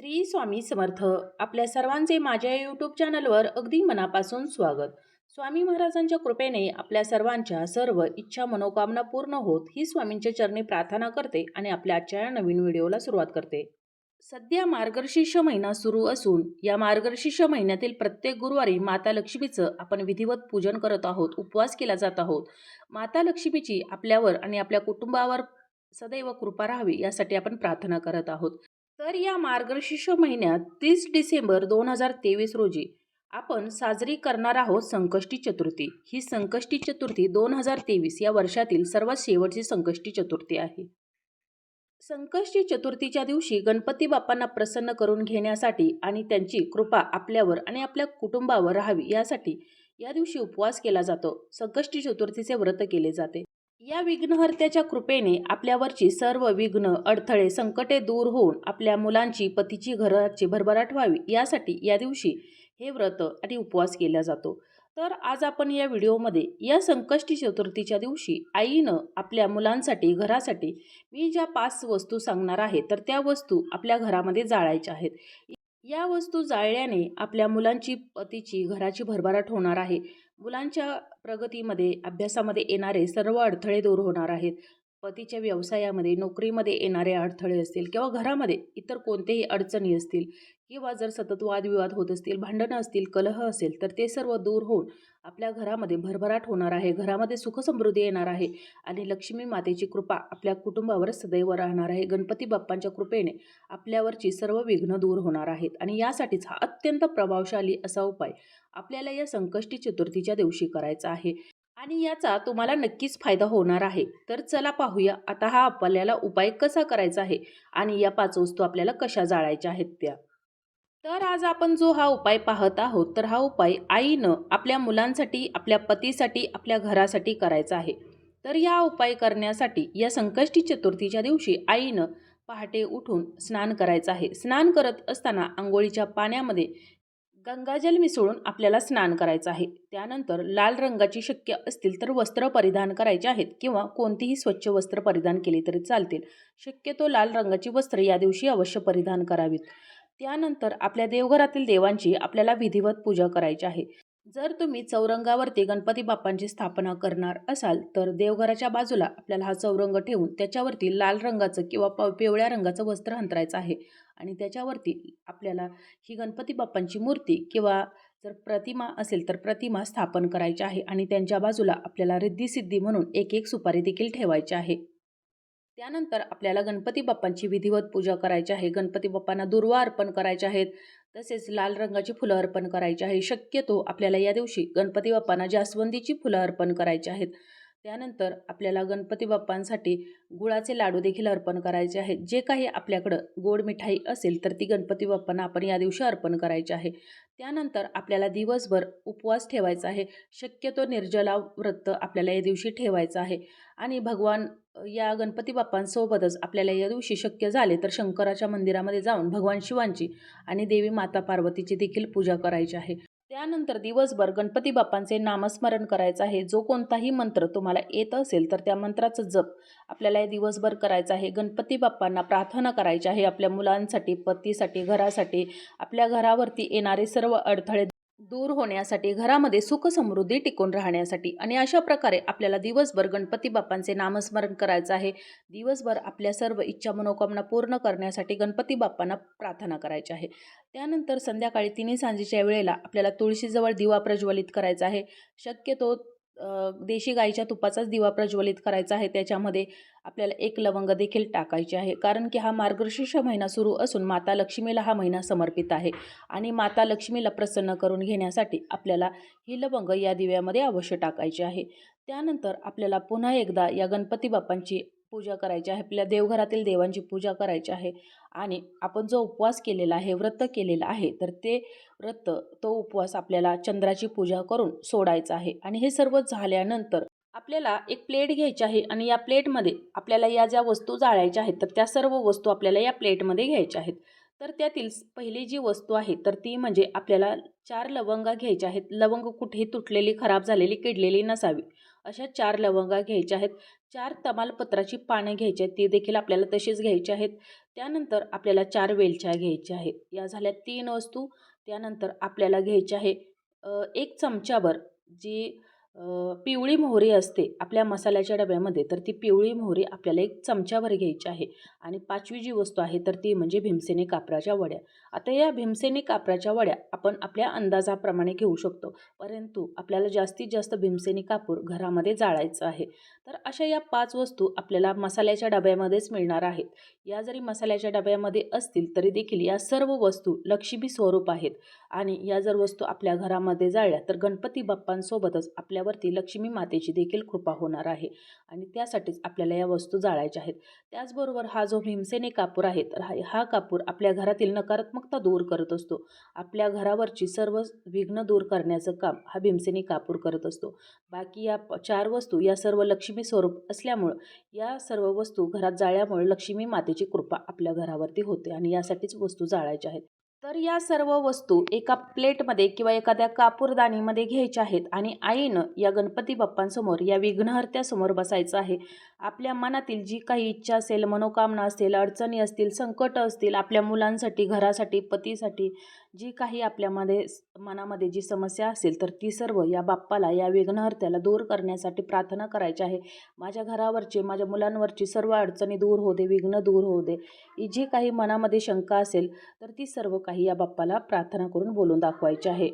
श्री स्वामी समर्थ. आपल्या सर्वांचे माझ्या यूट्यूब चॅनलवर अगदी मनापासून स्वागत. स्वामी महाराजांच्या कृपेने आपल्या सर्वांच्या सर्व इच्छा मनोकामना पूर्ण होत ही स्वामींच्या चरणी प्रार्थना करते आणि आपल्या आजच्या या नवीन व्हिडिओला सुरुवात करते. सध्या मार्गशीर्ष महिना सुरू असून या मार्गशीर्ष महिन्यातील प्रत्येक गुरुवारी माता लक्ष्मीचं आपण विधिवत पूजन करत आहोत उपवास केला जात आहोत. माता लक्ष्मीची आपल्यावर आणि आपल्या कुटुंबावर सदैव कृपा राहावी यासाठी आपण प्रार्थना करत आहोत. तर या मार्गशीर्ष महिन्यात तीस डिसेंबर दोन हजार तेवीस रोजी आपण साजरी करणार आहोत संकष्टी चतुर्थी. ही संकष्टी चतुर्थी दोन हजार तेवीस या वर्षातील सर्वात शेवटची संकष्टी चतुर्थी आहे. संकष्टी चतुर्थीच्या दिवशी गणपती बाप्पांना प्रसन्न करून घेण्यासाठी आणि त्यांची कृपा आपल्यावर आणि आपल्या कुटुंबावर राहावी यासाठी या दिवशी उपवास केला जातो. संकष्टी चतुर्थीचे व्रत केले जाते. या विघ्नहर्त्याच्या कृपेने आपल्यावरची सर्व विघ्न अडथळे संकटे दूर होऊन आपल्या मुलांची पतीची घराची भरभराट व्हावी यासाठी या दिवशी हे व्रत आणि उपवास केला जातो. तर आज आपण या व्हिडिओमध्ये या संकष्टी चतुर्थीच्या दिवशी आईनं आपल्या मुलांसाठी घरासाठी मी ज्या पाच वस्तू सांगणार आहे तर त्या वस्तू आपल्या घरामध्ये जाळायच्या आहेत. या वस्तू जाळल्याने आपल्या मुलांची पतीची घराची भरभराट होणार आहे. मुलांच्या प्रगतीमध्ये अभ्यासामध्ये येणारे सर्व अडथळे दूर होणार आहेत. पतीच्या व्यवसायामध्ये नोकरीमध्ये येणारे अडथळे असतील किंवा घरामध्ये इतर कोणतेही अडचणी असतील किंवा जर सतत वादविवाद होत असतील भांडणं असतील कलह असेल तर ते सर्व दूर होऊन आपल्या घरामध्ये भरभराट होणार आहे. घरामध्ये सुखसमृद्धी येणार आहे आणि लक्ष्मी मातेची कृपा आपल्या कुटुंबावर सदैव राहणार आहे. गणपती बाप्पांच्या कृपेने आपल्यावरची सर्व विघ्न दूर होणार आहेत आणि यासाठीच हा अत्यंत प्रभावशाली असा उपाय आपल्याला या संकष्टी चतुर्थीच्या दिवशी करायचा आहे. आणि याचा तुम्हाला नक्कीच फायदा होणार आहे. तर चला पाहूया आता हा आपल्याला उपाय कसा करायचा आहे आणि या पाच वस्तू आपल्याला कशा जाळायच्या आहेत त्या. तर आज आपण जो हा उपाय पाहत आहोत तर हा उपाय आईनं आपल्या मुलांसाठी आपल्या पतीसाठी आपल्या घरासाठी करायचा आहे. तर या उपाय करण्यासाठी या संकष्टी चतुर्थीच्या दिवशी आईनं पहाटे उठून स्नान करायचं आहे. स्नान करत असताना आंघोळीच्या पाण्यामध्ये गंगाजल मिसळून आपल्याला स्नान करायचं आहे. त्यानंतर लाल रंगाची शक्य असतील तर वस्त्र परिधान करायचे आहेत किंवा कोणतीही स्वच्छ वस्त्र परिधान केली तरी चालतील. शक्यतो लाल रंगाची वस्त्र या दिवशी अवश्य परिधान करावीत. त्यानंतर आपल्या देवघरातील देवांची आपल्याला विधिवत पूजा करायची आहे. जर तुम्ही चौरंगावरती गणपती बाप्पांची स्थापना करणार असाल तर देवघराच्या बाजूला आपल्याला हा चौरंग ठेवून त्याच्यावरती लाल रंगाचं किंवा प पिवळ्या रंगाचं वस्त्र अंतरायचं आहे. आणि त्याच्यावरती आपल्याला ही गणपती बाप्पांची मूर्ती किंवा जर प्रतिमा असेल तर प्रतिमा स्थापन करायची आहे. आणि त्यांच्या बाजूला आपल्याला रिद्धी सिद्धी म्हणून एक एक सुपारी देखील ठेवायची आहे. त्यानंतर आपल्याला गणपती बाप्पांची विधिवत पूजा करायची आहे. गणपती बाप्पांना दुर्वा अर्पण करायचे आहेत. तसेच लाल रंगाची फुलं अर्पण करायची आहे. शक्यतो आपल्याला या दिवशी गणपती बाप्पांना जास्वंदीची फुलं अर्पण करायची आहेत. त्यानंतर आपल्याला गणपती बाप्पांसाठी गुळाचे लाडू देखील अर्पण करायचे आहेत जे काही आपल्याकडं गोड मिठाई असेल तर ती गणपती बाप्पांना आपण या दिवशी अर्पण करायची आहे. त्यानंतर आपल्याला दिवसभर उपवास ठेवायचा आहे. शक्यतो निर्जला व्रत आपल्याला या दिवशी ठेवायचं आहे. आणि भगवान या गणपती बाप्पांसोबतच आपल्याला या दिवशी शक्य झाले तर शंकराच्या मंदिरामध्ये जाऊन भगवान शिवांची आणि देवी माता पार्वतीची देखील पूजा करायची आहे. त्यानंतर दिवसभर गणपती बाप्पांचे नामस्मरण करायचं आहे. जो कोणताही मंत्र तुम्हाला येत असेल तर त्या मंत्राचं जप आपल्याला हे दिवसभर करायचं आहे. गणपती बाप्पांना प्रार्थना करायची आहे. आपल्या मुलांसाठी पतीसाठी घरासाठी आपल्या घरावरती येणारे सर्व अडथळे दूर होण्यासाठी घरामध्ये सुख समृद्धी टिकून राहण्यासाठी आणि अशा प्रकारे आपल्याला दिवसभर गणपती बाप्पांचे नामस्मरण करायचं आहे. दिवसभर आपल्या सर्व इच्छा मनोकामना पूर्ण करण्यासाठी गणपती बाप्पांना प्रार्थना करायची आहे. त्यानंतर संध्याकाळी तिन्ही सांजेच्या वेळेला आपल्याला तुळशीजवळ दिवा प्रज्वलित करायचा आहे. शक्यतो देशी गाईच्या तुपाचाच दिवा प्रज्वलित करायचा आहे. त्याच्यामध्ये आपल्याला एक लवंग देखील टाकायचे आहे. कारण की हा मार्गशीर्ष महिना सुरू असून माता लक्ष्मीला हा महिना समर्पित आहे. आणि माता लक्ष्मीला प्रसन्न करून घेण्यासाठी आपल्याला ही लवंग या दिव्यामध्ये अवश्य टाकायची आहे. त्यानंतर आपल्याला पुन्हा एकदा या गणपती बाप्पांची पूजा करायची आहे. आपल्या देवघरातील देवांची पूजा करायची आहे. आणि आपण जो उपवास केलेला आहे व्रत केलेलं आहे तर ते व्रत तो उपवास आपल्याला चंद्राची पूजा करून सोडायचा आहे. आणि हे सर्व झाल्यानंतर आपल्याला एक प्लेट घ्यायची आहे आणि या प्लेटमध्ये आपल्याला या ज्या वस्तू जाळायच्या आहेत तर त्या सर्व वस्तू आपल्याला या प्लेटमध्ये घ्यायच्या आहेत. तर त्यातील पहिली जी वस्तू आहे तर ती म्हणजे आपल्याला चार लवंगा घ्यायच्या आहेत. लवंग कुठेही तुटलेली खराब झालेली किडलेली नसावी. अशा चार लवंगा घ्यायच्या आहेत. चार तमालपत्राची पानं घ्यायची आहेत. ती देखील आपल्याला तशीच घ्यायची आहेत. त्यानंतर आपल्याला चार वेलच्या घ्यायच्या आहेत. या झाल्या तीन वस्तू. त्यानंतर आपल्याला घ्यायच्या आहे एक चमचाभर जी पिवळी मोहरी असते आपल्या मसाल्याच्या डब्यामध्ये तर ती पिवळी मोहरी आपल्याला एक चमच्यावर घ्यायची आहे. आणि पाचवी जी वस्तू आहे तर ती म्हणजे भीमसेनी कापराच्या वड्या. आता या भीमसेनी कापराच्या वड्या आपण आपल्या अंदाजाप्रमाणे घेऊ शकतो. परंतु आपल्याला जास्तीत जास्त भीमसेनी कापूर घरामध्ये जाळायचं आहे. तर अशा या पाच वस्तू आपल्याला मसाल्याच्या डब्यामध्येच मिळणार आहेत. या जरी मसाल्याच्या डब्यामध्ये असतील तरी देखील या सर्व वस्तू लक्ष्मी स्वरूप आहेत. आणि या जर वस्तू आपल्या घरामध्ये जाळल्या तर गणपती बाप्पांसोबतच आपल्या आपल्यावरती लक्ष्मी मातेची देखील कृपा होणार आहे. आणि त्यासाठीच आपल्याला या वस्तू जाळायच्या आहेत. त्याचबरोबर हा जो भीमसेनी कापूर आहे तर हा कापूर आपल्या घरातील नकारात्मकता दूर करत असतो. आपल्या घरावरची सर्व विघ्न दूर करण्याचं काम हा भीमसेनी कापूर करत असतो. बाकी या चार वस्तू या सर्व लक्ष्मी स्वरूप असल्यामुळं या सर्व वस्तू घरात जाळल्यामुळे लक्ष्मी मातेची कृपा आपल्या घरावरती होते. आणि यासाठीच वस्तू जाळायच्या आहेत. तर या सर्व वस्तू एका प्लेटमध्ये किंवा एखाद्या कापूरदाणीमध्ये घ्यायच्या आहेत आणि आईनं या गणपती बाप्पांसमोर या विघ्नहर्त्यासमोर बसायचं आहे. आपल्या मनातील जी काही इच्छा असेल मनोकामना असेल अडचणी असतील संकट असतील आपल्या मुलांसाठी घरासाठी पतीसाठी जी काही आपल्यामध्ये मनामध्ये जी समस्या असेल तर ती सर्व या बाप्पाला या विघ्नहर्त्याला दूर करण्यासाठी प्रार्थना करायची आहे. माझ्या घरावरची माझ्या मुलांवरची सर्व अडचणी दूर होऊ दे विघ्न दूर होऊ दे. ही जी काही मनामध्ये शंका असेल तर ती सर्व काही या बाप्पाला प्रार्थना करून बोलून दाखवायची आहे.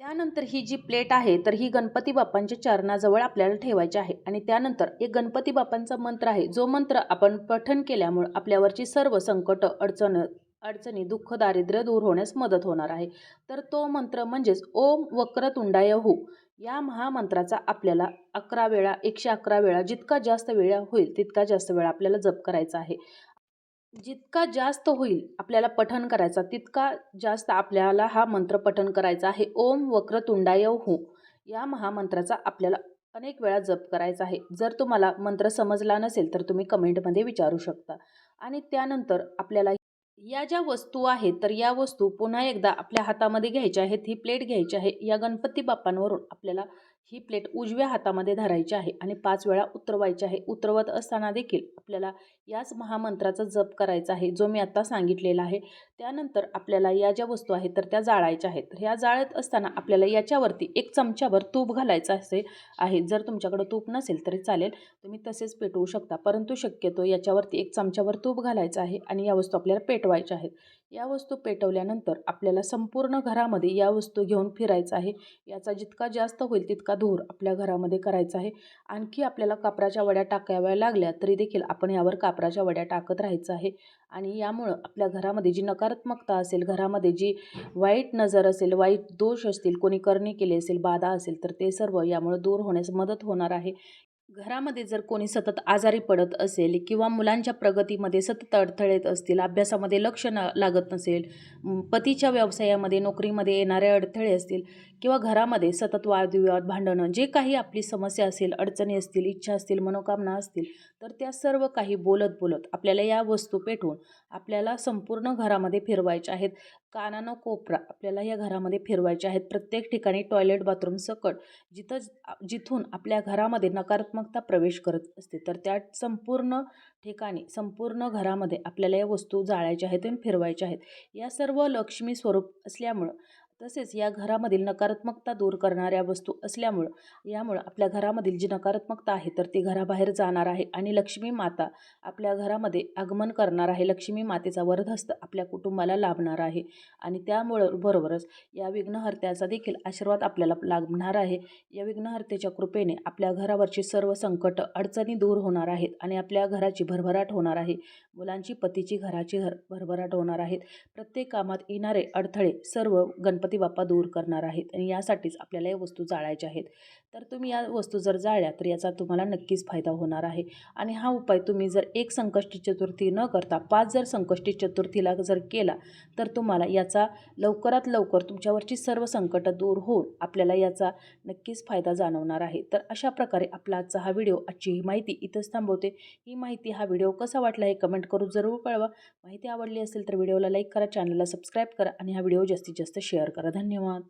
त्यानंतर ही जी प्लेट आहे तर ही गणपती बाप्पांच्या चरणाजवळ आपल्याला ठेवायची आहे. आणि त्यानंतर एक गणपती बाप्पांचा मंत्र आहे. जो मंत्र आपण पठण केल्यामुळं आपल्यावरची सर्व संकट अडचण अडचणी दुःख दारिद्र्य दूर होण्यास मदत होणार आहे. तर तो मंत्र म्हणजेच ओम वक्रतुंडाय हो. या महामंत्राचा आपल्याला अकरा वेळा एकशे अकरा वेळा जितका जास्त वेळा होईल तितका जास्त वेळा आपल्याला जप करायचा आहे. जितका जास्त होईल आपल्याला पठण करायचा तितका जास्त आपल्याला हा मंत्र पठण करायचा आहे. ओम वक्रतुंडाय हो. या महामंत्राचा आपल्याला अनेक वेळा जप करायचा आहे. जर तुम्हाला मंत्र समजला नसेल तर तुम्ही कमेंटमध्ये विचारू शकता. आणि त्यानंतर आपल्याला या ज्या वस्तू आहेत तर या वस्तू पुन्हा एकदा आपल्या हातामध्ये घ्यायच्या आहेत. ही प्लेट घ्यायची आहे. या गणपती बाप्पांवरून आपल्याला ही प्लेट उजव्या हातामध्ये धरायची आहे आणि पाच वेळा उतरवायची आहे. उतरवत असताना देखील आपल्याला याच महामंत्राचा जप करायचा आहे जो मी आत्ता सांगितलेला आहे. त्यानंतर आपल्याला या ज्या वस्तू आहेत तर त्या जाळायच्या आहेत. तर ह्या जाळत असताना आपल्याला याच्यावरती एक चमच्यावर तूप घालायचं असे आहे. जर तुमच्याकडं तूप नसेल तरी चालेल. तुम्ही तसेच पेटवू शकता. परंतु शक्यतो याच्यावरती एक चमच्यावर तूप घालायचं आहे आणि या वस्तू आपल्याला पेटवायच्या आहेत. या वस्तू पेटवल्यानंतर आपल्याला संपूर्ण घरामध्ये या वस्तू घेऊन फिरायचं आहे. याचा जितका जास्त होईल तितका धूर आपल्या घरामध्ये करायचा आहे. आणखी आपल्याला कापराच्या वड्या टाकाव्या लागल्या तरी देखील आपण यावर कापराच्या वड्या टाकत राहायचं आहे. आणि यामुळं आपल्या घरामध्ये जी नकारात्मकता असेल घरामध्ये जी वाईट नजर असेल वाईट दोष असतील कोणी करणी केली असेल बाधा असेल तर ते सर्व यामुळे दूर होण्यास मदत होणार आहे. घरामध्ये जर कोणी सतत आजारी पडत असेल किंवा मुलांच्या प्रगतीमध्ये सतत अडथळेत असतील अभ्यासामध्ये लक्ष न लागत नसेल पतीच्या व्यवसायामध्ये नोकरीमध्ये येणारे अडथळे असतील किंवा घरामध्ये सतत वादविवाद भांडणं जे काही आपली समस्या असेल अडचणी असतील इच्छा असतील मनोकामना असतील तर त्या सर्व काही बोलत बोलत आपल्याला या वस्तू पेटवून आपल्याला संपूर्ण घरामध्ये फिरवायच्या आहेत. कानानं कोपरा आपल्याला या घरामध्ये फिरवायचे आहेत. प्रत्येक ठिकाणी टॉयलेट बाथरूम सकट जिथं जिथून आपल्या घरामध्ये नकारात्मकता प्रवेश करत असते. तर त्या संपूर्ण ठिकाणी संपूर्ण घरामध्ये आपल्याला या वस्तू जाळायच्या आहेत आणि फिरवायच्या आहेत. या सर्व लक्ष्मी स्वरूप असल्यामुळं तसेच या घरामधील नकारात्मकता दूर करणाऱ्या वस्तू असल्यामुळं यामुळं आपल्या घरामधील जी नकारात्मकता आहे तर ती घराबाहेर जाणार आहे आणि लक्ष्मी माता आपल्या घरामध्ये आगमन करणार आहे. लक्ष्मी मातेचा वरदहस्त आपल्या कुटुंबाला लाभणार आहे आणि त्यामुळं बरोबरच या विघ्नहर्त्याचा देखील आशीर्वाद आपल्याला लाभणार आहे. या विघ्नहर्त्याच्या कृपेने आपल्या घरावरची सर्व संकट अडचणी दूर होणार आहेत आणि आपल्या घराची भरभराट होणार आहे. मुलांची पतीची घराची भरभराट होणार आहेत. प्रत्येक कामात येणारे अडथळे सर्व गणपती गणपती बाप्पा दूर करणार आहेत आणि यासाठीच आपल्याला या वस्तू जाळायच्या आहेत. तर तुम्ही या वस्तू जर जाळल्या तर याचा तुम्हाला नक्कीच फायदा होणार आहे. आणि हा उपाय तुम्ही जर एक संकष्टी चतुर्थी न करता पाच जर संकष्टी चतुर्थीला जर केला तर तुम्हाला याचा लवकरात लवकर तुमच्यावरची सर्व संकटं दूर होऊन आपल्याला याचा नक्कीच फायदा जाणवणार आहे. तर अशा प्रकारे आपला आजचा हा व्हिडिओ आजची ही माहिती इथंच थांबवते. ही माहिती हा व्हिडिओ कसा वाटला हे कमेंट करून जरूर कळवा. माहिती आवडली असेल तर व्हिडिओला लाईक करा चॅनलला सबस्क्राईब करा आणि हा व्हिडिओ जास्तीत जास्त शेअर करा. धन्यवाद.